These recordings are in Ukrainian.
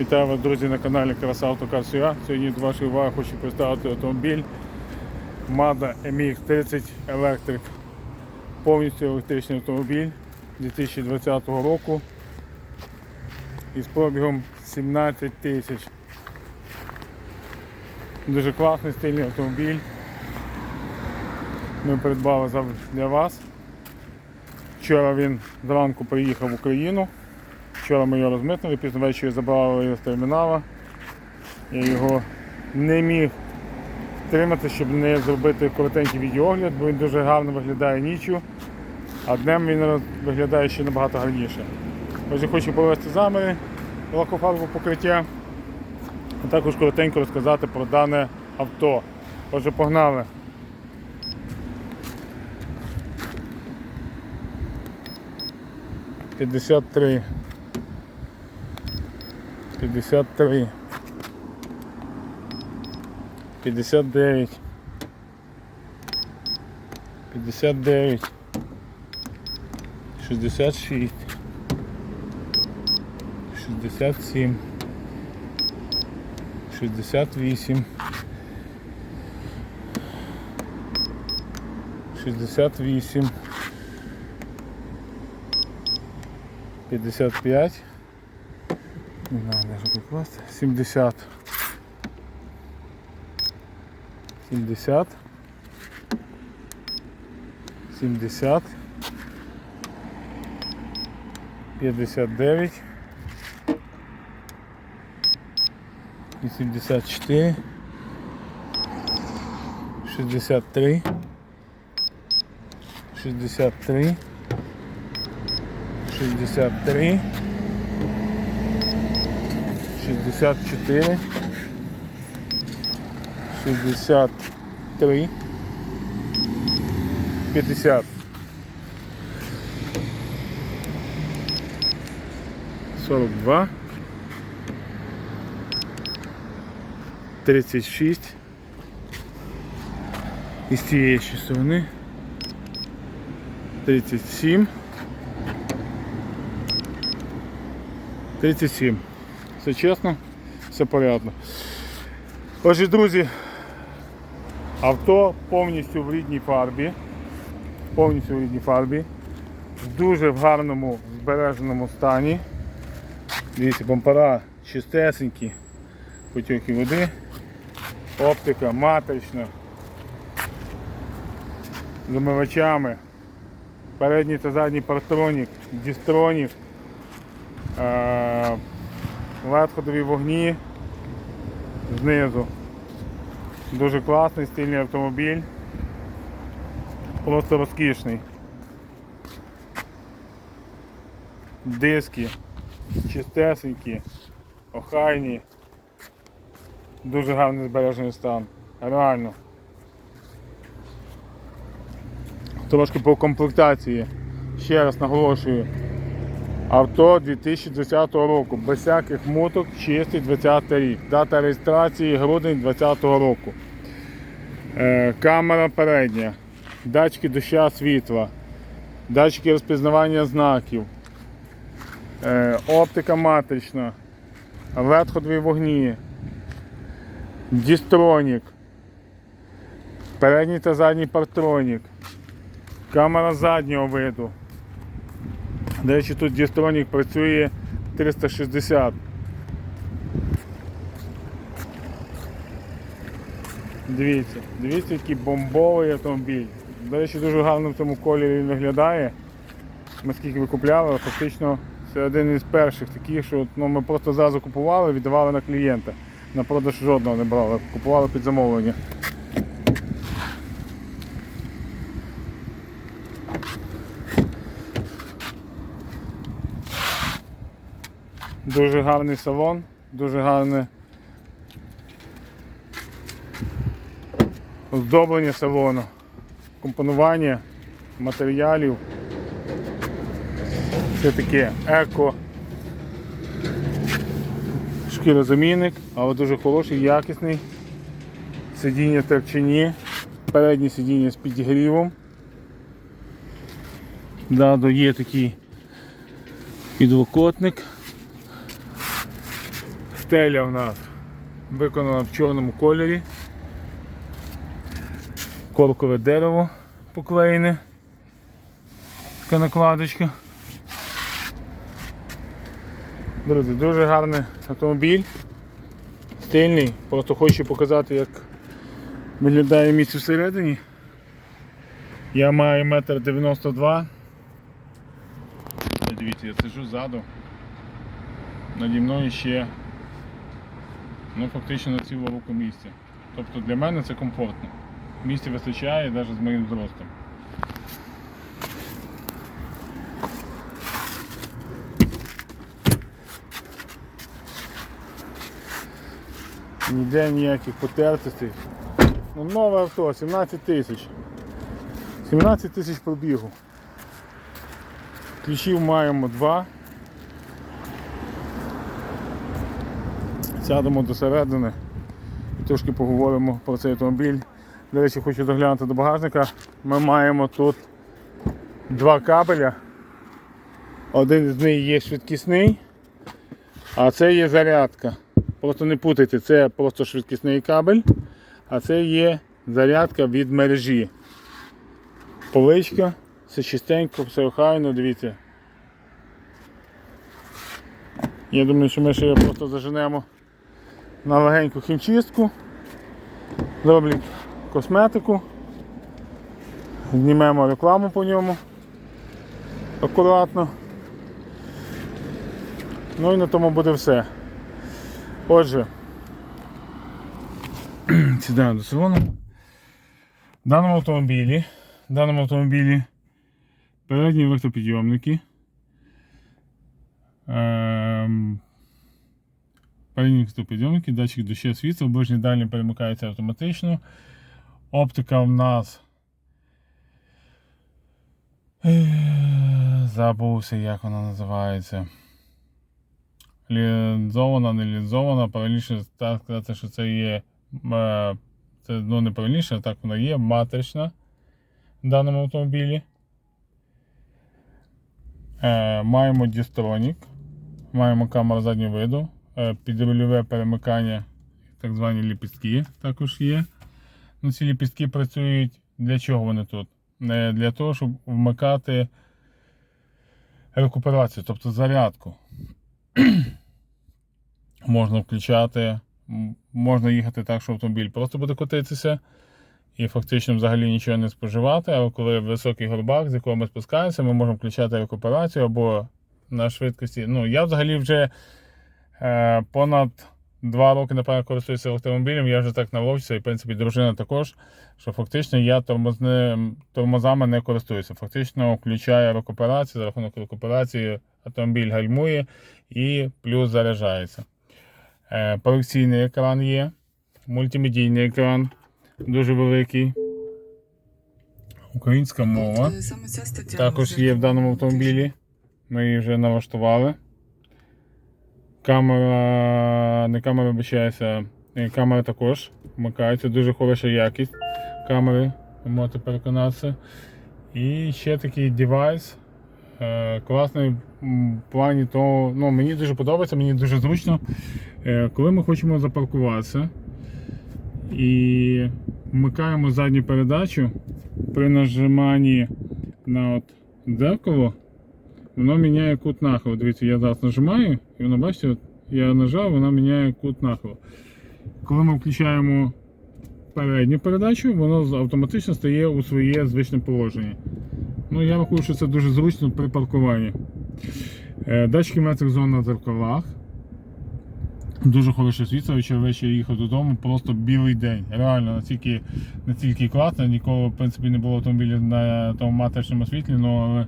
Вітаю вас, друзі, на каналі Краса Автокарсуя. Сьогодні до вашої уваги хочу представити автомобіль Mazda MX-30 Electric. Повністю електричний автомобіль 2020 року із пробігом 17 тисяч. Дуже класний стильний автомобіль. Ми придбали для вас. Вчора він зранку приїхав в Україну. Вчора ми його розмитнили, пізно ввечері забрали його з термінала. Я його не міг тримати, щоб не зробити коротенький відеогляд, бо він дуже гарно виглядає ніччю, а днем він виглядає ще набагато гарніше. Отже, хочу провести заміри лакофарбового покриття, а також коротенько розказати про дане авто. Отже, погнали. П'ятдесят три. 53 59 59 66 67 68 68 55 не знаю, даже покласти. 70. 70. 70. 59. 84. 63. 63. 63. 64, 63, 50, 42, 36 і з цієї ще сторони. 37, 37. Все чесно, все порядно. Отже, друзі, авто повністю в рідній фарбі. Повністю в рідній фарбі. В дуже в гарному збереженому стані. Дивіться, бампера чистесенькі, потоки води, оптика матрична, з омивачами, передній та задній партронік, дістронік. LED-ходові вогні знизу. Дуже класний стильний автомобіль. Просто розкішний. Диски чистесенькі, охайні. Дуже гарний збережений стан. Реально. Трошки по комплектації. Ще раз наголошую. Авто 2020 року, без всяких муток, чистий 20 рік. Дата реєстрації грудень 2020 року. Е, камера передня, датчики доща світла, датчики розпізнавання знаків, е, оптика матрична, LED-ходові вогні, дістронік, передній та задній партронік, камера заднього виду. До речі, тут Дістронік працює 360. Дивіться, дивіться, який бомбовий автомобіль. До речі, дуже гарно в цьому кольорі виглядає. Ми скільки ви купляли, фактично це один із перших таких, що ну, ми просто зразу купували, віддавали на клієнта. На продаж жодного не брали, купували під замовлення. Дуже гарний салон, дуже гарне оздоблення салону, компонування матеріалів. Це таке еко. Шкірозамінник, але дуже хороший, якісний. Сидіння в торчині, переднє сидіння з підігрівом. Даду є такий підлокотник. Стеля в нас виконана в чорному кольорі. Коркове дерево поклеєне. Така накладочка. Друзі, дуже гарний автомобіль. Стильний. Просто хочу показати, як виглядає місце всередині. Я маю метр 92. Дивіться, я сижу ззаду. Наді мною ще ну, фактично на цілу руку місця. Тобто для мене це комфортно. Місця вистачає навіть з моїм зростом. Ніде ніяких потертостей. Ну, нове авто, 17 тисяч. 17 тисяч пробігу. Ключів маємо два. Сядемо до середини і трошки поговоримо про цей автомобіль. До речі, хочу заглянути до багажника. Ми маємо тут два кабеля. Один з них є швидкісний, а це є зарядка. Просто не путайте, це просто швидкісний кабель, а це є зарядка від мережі. Поличка, все чистенько, все охайно, дивіться. Я думаю, що ми ще його просто заженемо на легеньку хімчистку, зроблять косметику, знімемо рекламу по ньому акуратно. Ну і на тому буде все. Отже, сідаємо до салону. В даному автомобілі, в даному автомобілі передні електропідйомники. Ем, передні електропідйомники, датчик дощу світла, ближні дальні перемикаються автоматично. Оптика в нас. Забувся, як вона називається. Лінзована, не лінзована, правильніше так сказати, що це є. е, Це ну, не правильніше, а так вона є матрична в даному автомобілі. Е, маємо дістронік, маємо камеру заднього виду, підрульове перемикання, так звані ліпістки також є. Ну, ці ліпістки працюють для чого вони тут? Для того, щоб вмикати рекуперацію, тобто зарядку. можна включати, можна їхати так, що автомобіль просто буде котитися і фактично взагалі нічого не споживати. Але коли високий горбак, з якого ми спускаємося, ми можемо включати рекуперацію або на швидкості. Ну, я взагалі вже е, понад два роки, напевно, користуюся автомобілем, я вже так навчився, і в принципі дружина також, що фактично я тормозни, тормозами не користуюся. Фактично включаю рекуперацію, за рахунок рекуперації автомобіль гальмує і плюс заряджається. Е, Проекційний екран є, мультимедійний екран дуже великий. Українська мова. Е, Також є в даному автомобілі. Ми її вже налаштували. Камера, не камера вибачається, е, камера також вмикається. Дуже хороша якість камери, ви можете переконатися. І ще такий девайс. Е, класний в плані того, ну, мені дуже подобається, мені дуже зручно. Е, коли ми хочемо запаркуватися і вмикаємо задню передачу, при нажиманні на от дзеркало, воно міняє кут нахилу. Дивіться, я зараз нажимаю, і воно бачите, от я нажав, воно міняє кут нахилу. Коли ми включаємо передню передачу, воно автоматично стає у своє звичне положення. Ну, я рахую, що це дуже зручно при паркуванні. Е, Датчики метрик зон на дзеркалах. Дуже хороше світло, вчора ввечері їхав додому, просто білий день. Реально настільки, настільки класно, ніколи в принципі не було автомобілів на тому матричному світлі, ну, але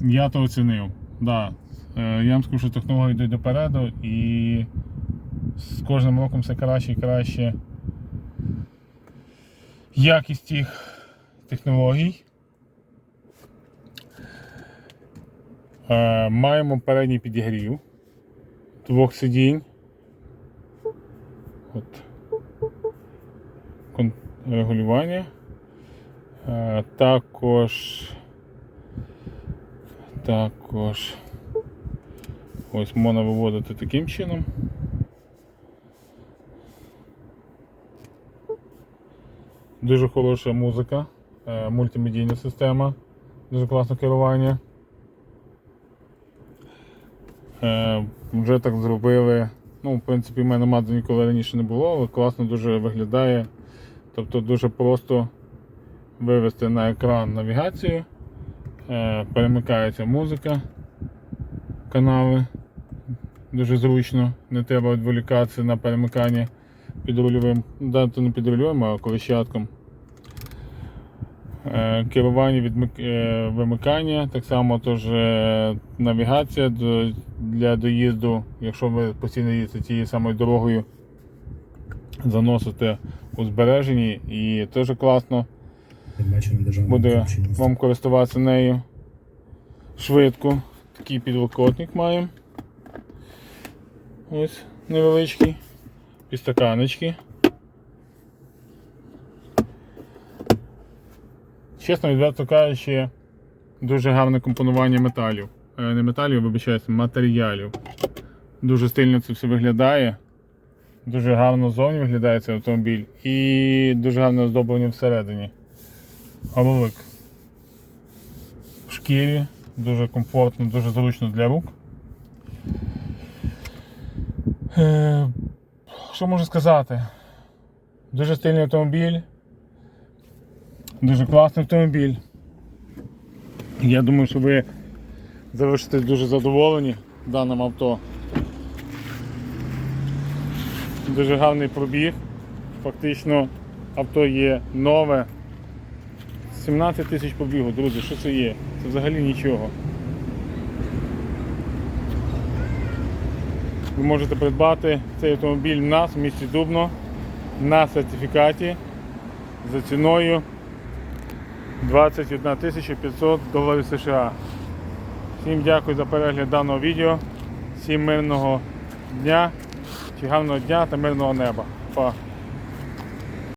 я то оцінив. Да. Е, Я вам скажу, що технології йдуть допереду і з кожним роком все краще і краще якість їх технологій. Е, Маємо передній підігрів двох сидінь. От. Регулювання. Е, Також. Також ось можна виводити таким чином. Дуже хороша музика, е, мультимедійна система, дуже класне керування. Е, вже так зробили. Ну, В принципі, в мене мати ніколи раніше не було, але класно дуже виглядає. Тобто дуже просто вивести на екран навігацію перемикається музика, канали. Дуже зручно, не треба відволікатися на перемикання під рульовим, да, то не під рульовим, а колещатком. Е, Керування відмик- е, вимикання, так само теж е, навігація для доїзду, якщо ви постійно їздите тією самою дорогою, заносите у збереженні і теж класно передбачено державним буде значенням. вам користуватися нею швидко. Такий підлокотник маємо. Ось невеличкий. Підстаканечки. Чесно, відверто кажучи, дуже гарне компонування металів. Е, Не металів, вибачаюся, матеріалів. Дуже стильно це все виглядає. Дуже гарно ззовні виглядає цей автомобіль і дуже гарне оздоблення всередині. Головик в шкірі, дуже комфортно, дуже зручно для рук. Е, Що можу сказати? Дуже стильний автомобіль. Дуже класний автомобіль. Я думаю, що ви залишитесь дуже задоволені даним авто. Дуже гарний пробіг. Фактично авто є нове. 17 тисяч побігу, друзі, що це є? Це взагалі нічого. Ви можете придбати цей автомобіль в нас в місті Дубно на сертифікаті за ціною 21 500 доларів США. Всім дякую за перегляд даного відео. Всім мирного дня, чи гарного дня та мирного неба. Па.